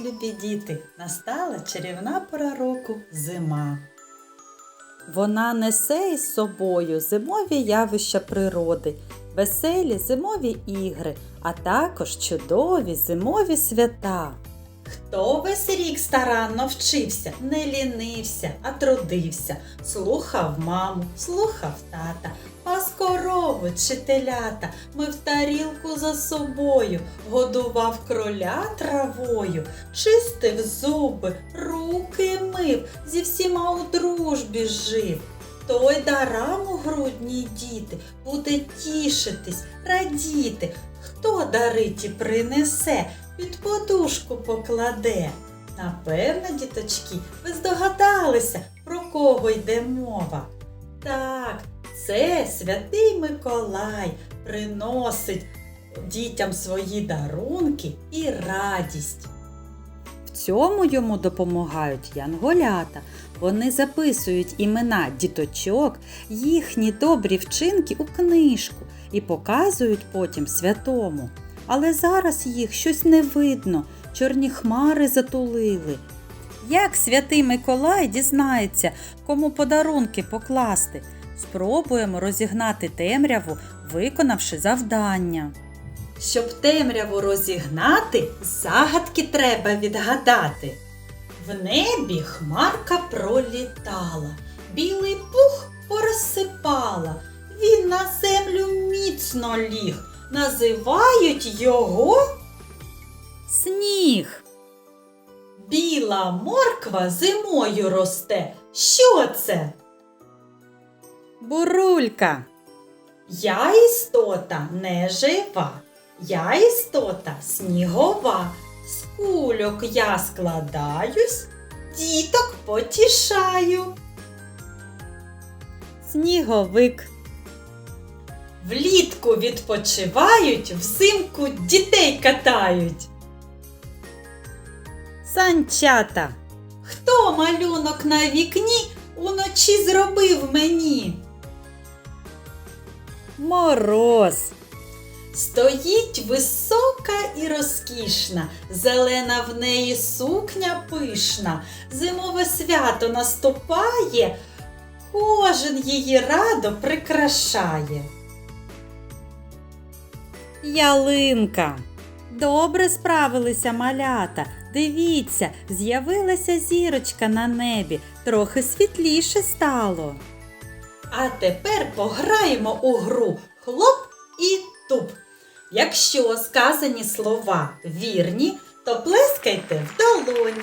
Вас, діти! Настала чарівна пора року зима. Вона несе із собою зимові явища природи, веселі зимові ігри, а також чудові зимові свята. Хто весь рік старанно вчився, не лінився, а трудився, слухав маму, слухав тата, пас корови чи телята, мив тарілку за собою, годував кроля травою, чистив зуби, руки мив, зі всіма у дружбі жив. Той дарам у грудні діти буде тішитись, радіти, хто дари ті принесе, під подушку покладе. Напевно, діточки, ви здогадалися, про кого йде мова. Так, це святий Миколай приносить дітям свої дарунки і радість. В цьому йому допомагають янголята. Вони записують імена діточок, їхні добрі вчинки у книжку і показують потім святому. Але зараз їх щось не видно, чорні хмари затулили. Як святий Миколай дізнається, кому подарунки покласти? Спробуємо розігнати темряву, виконавши завдання. Щоб темряву розігнати, загадки треба відгадати. В небі хмарка пролітала, білий пух порозсипала. Він на землю міцно ліг. Називають його сніг. Біла морква зимою росте. Що це? Бурулька. Я істота не жива. Я істота снігова. З кульок я складаюсь, діток потішаю. Сніговик. Влітку відпочивають, взимку дітей катають. Санчата. Хто малюнок на вікні уночі зробив мені? Мороз. Стоїть висока і розкішна, зелена в неї сукня пишна, зимове свято наступає, кожен її радо прикрашає. Ялинка. Добре справилися малята. Дивіться, з'явилася зірочка на небі, трохи світліше стало. А тепер пограємо у гру хлоп і туп. Якщо сказані слова вірні, то плескайте в долоні.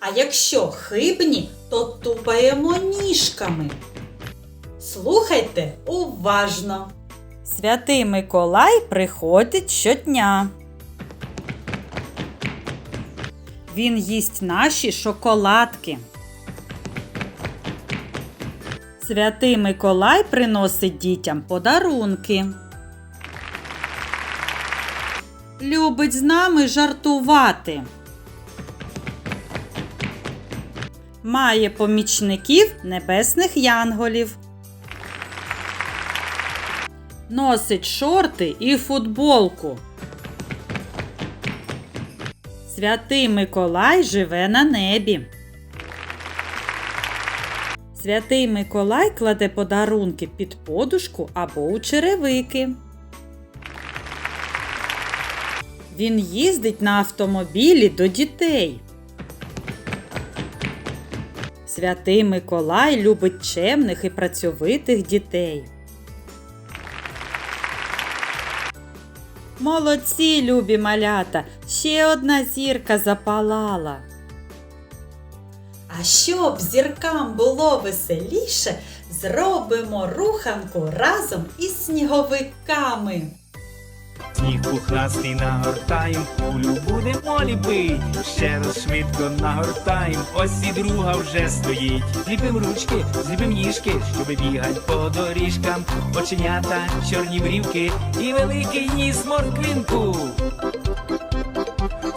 А якщо хибні, то тупаємо ніжками. Слухайте уважно. Святий Миколай приходить щодня. Він їсть наші шоколадки. Святий Миколай приносить дітям подарунки. Любить з нами жартувати. Має помічників небесних янголів. Носить шорти і футболку. Святий Миколай живе на небі. Святий Миколай кладе подарунки під подушку або у черевики. Він їздить на автомобілі до дітей. Святий Миколай любить чемних і працьовитих дітей. Молодці, любі малята! Ще одна зірка запалала. А щоб зіркам було веселіше, зробимо руханку разом із сніговиками. Сніг пухнастий нагортаєм, кулю будемо ліпить. Ще раз швидко нагортаєм, ось і друга вже стоїть. Зліпим ручки, зліпим ніжки, щоб бігать по доріжкам. Оченята, чорні брівки і великий ніс морквинку.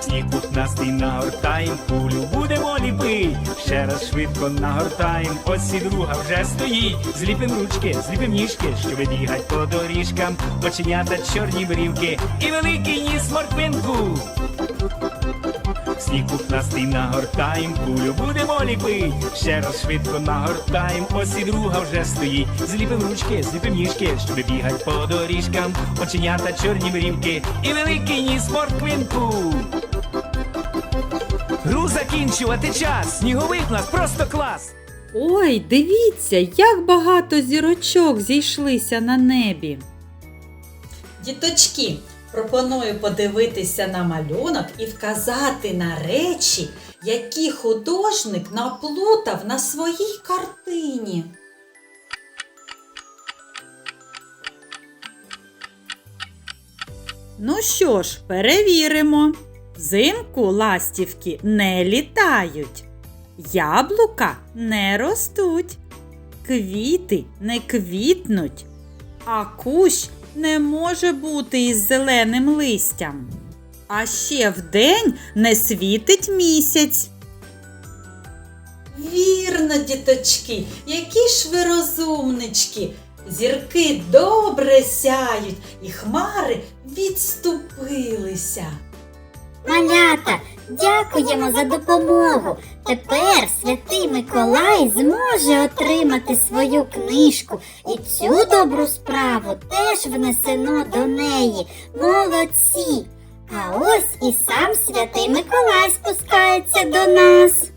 Сніг пухнастий нагортаєм, кулю будемо ліпить. Ще раз швидко нагортаєм, ось і друга вже стоїть. Зліпим ручки, зліпим ніжки, щоб бігать по доріжкам, оченята чорні брівки і великий ніс морквинку. Сніг пухнастий нагортаєм, кулю будемо ліпить. Ще раз швидко нагортаєм, ось і друга вже стоїть. Зліпим ручки, зліпим ніжки, щоб бігать по доріжкам, оченята чорні брівки і великий ніс морквинку. Гру закінчувати час, сніговик у нас просто клас. Ой, дивіться, як багато зірочок зійшлися на небі. Діточки, пропоную подивитися на малюнок і вказати на речі, які художник наплутав на своїй картині. Ну що ж, перевіримо. Взимку ластівки не літають. Яблука не ростуть, квіти не квітнуть, а кущ не може бути із зеленим листям. А ще вдень не світить місяць. Вірно, діточки, які ж ви розумнички. Зірки добре сяють, і хмари відступилися. Малята, дякуємо за допомогу. Тепер святий Миколай зможе отримати свою книжку і цю добру справу теж внесено до неї. Молодці! А ось і сам святий Миколай спускається до нас.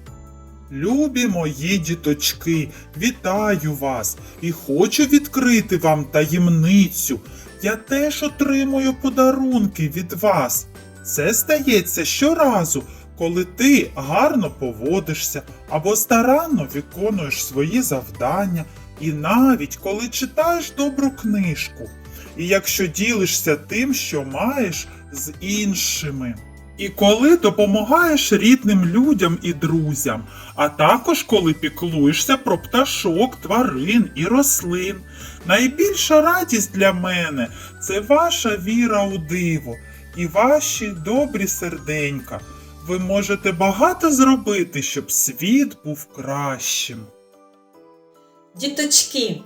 Любі мої діточки, вітаю вас і хочу відкрити вам таємницю. Я теж отримую подарунки від вас. Це стається щоразу, коли ти гарно поводишся або старанно виконуєш свої завдання, і навіть коли читаєш добру книжку, і якщо ділишся тим, що маєш з іншими. І коли допомагаєш рідним людям і друзям, а також коли піклуєшся про пташок, тварин і рослин. Найбільша радість для мене це ваша віра у диво і ваші добрі серденька. Ви можете багато зробити, щоб світ був кращим. Діточки,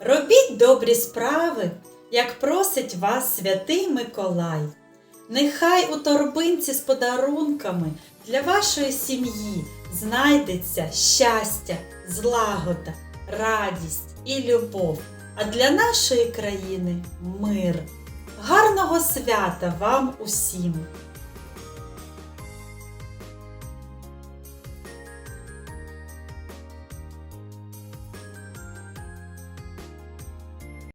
робіть добрі справи, як просить вас святий Миколай. Нехай у торбинці з подарунками для вашої сім'ї знайдеться щастя, злагода, радість і любов, а для нашої країни мир. Гарного свята вам усім!